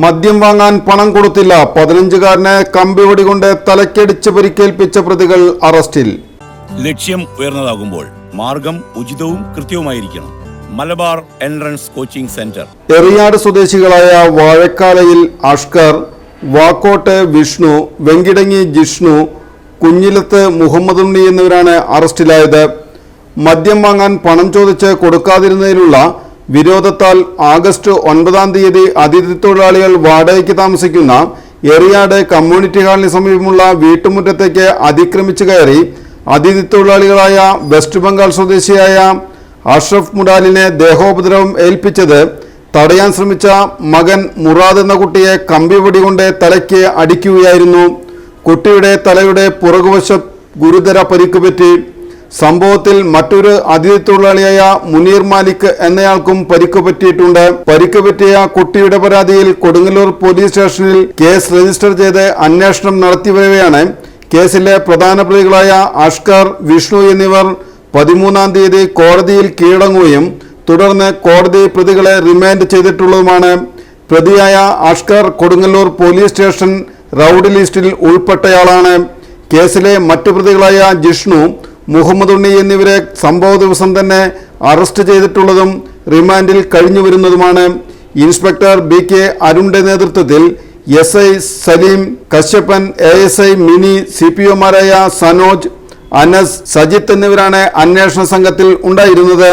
മദ്യം വാങ്ങാൻ പണം കൊടുത്തില്ല. പതിനഞ്ചുകാരനെ കമ്പിവടി കൊണ്ട് തലക്കടിച്ച് പരിക്കേൽപ്പിച്ച പ്രതികൾ അറസ്റ്റിൽ. ലക്ഷ്യം ഉയർന്നതാകുമ്പോൾ മാർഗം ഉചിതവും കൃത്യവുമായിരിക്കണം. Malabar entrance coaching centre. Eriyad സ്വദേശികളായ വാഴക്കാലയിൽ അഷ്കർ വാക്കോട്ട് വിഷ്ണു വെങ്കിടങ്ങി ജിഷ്ണു കുഞ്ഞിലത്ത് മുഹമ്മദ് ഉണ്ണി എന്നിവരാണ് അറസ്റ്റിലായത്. മദ്യം വാങ്ങാൻ പണം ചോദിച്ച് കൊടുക്കാതിരുന്നതിലുള്ള വിരോധത്താൽ ആഗസ്റ്റ് ഒൻപതാം തീയതി അതിഥി തൊഴിലാളികൾ വാടകയ്ക്ക് താമസിക്കുന്ന എറിയാട് കമ്മ്യൂണിറ്റി ഹാളിന് സമീപമുള്ള വീട്ടുമുറ്റത്തേക്ക് അതിക്രമിച്ചു കയറി അതിഥി തൊഴിലാളികളായ വെസ്റ്റ് ബംഗാൾ സ്വദേശിയായ അഷ്റഫ് മുഡാലിനെ ദേഹോപദ്രവം ഏൽപ്പിച്ചത് തടയാൻ ശ്രമിച്ച മകൻ മുറാദ് എന്ന കുട്ടിയെ കമ്പിപൊടി കൊണ്ട് തലയ്ക്ക് അടിക്കുകയായിരുന്നു. കുട്ടിയുടെ തലയുടെ പുറകുവശം ഗുരുതര പരിക്ക് പറ്റി. സംഭവത്തിൽ മറ്റൊരു അതിഥി തൊഴിലാളിയായ മുനീർ മാലിക് എന്നയാൾക്കും പരിക്ക് പറ്റിയിട്ടുണ്ട്. പരിക്ക് പറ്റിയ കുട്ടിയുടെ പരാതിയിൽ കൊടുങ്ങല്ലൂർ പോലീസ് സ്റ്റേഷനിൽ കേസ് രജിസ്റ്റർ ചെയ്ത് അന്വേഷണം നടത്തിവരവെയാണ് കേസിലെ പ്രധാന പ്രതികളായ അഷ്കർ വിഷ്ണു എന്നിവർ പതിമൂന്നാം തീയതി കോടതിയിൽ കീഴടങ്ങുകയും തുടർന്ന് കോടതി പ്രതികളെ റിമാൻഡ് ചെയ്തിട്ടുള്ളതുമാണ്. പ്രതിയായ Ashkar Kodungallur police station rowdy ലിസ്റ്റിൽ ഉൾപ്പെട്ടയാളാണ്. കേസിലെ മറ്റു പ്രതികളായ ജിഷ്ണു മുഹമ്മദ് ഉണ്ണി എന്നിവരെ സംഭവ ദിവസം തന്നെ അറസ്റ്റ് ചെയ്തിട്ടുള്ളതും റിമാൻഡിൽ കഴിഞ്ഞു വരുന്നതുമാണ് ഇൻസ്പെക്ടർ ബി കെ അരുണിന്റെ നേതൃത്വത്തിൽ S I Saleem Kashyappan A S I Mini C P ഒമാരായ Sanoj Anas Sajith എന്നിവരാണ് അന്വേഷണ സംഘത്തിൽ ഉണ്ടായിരുന്നത്.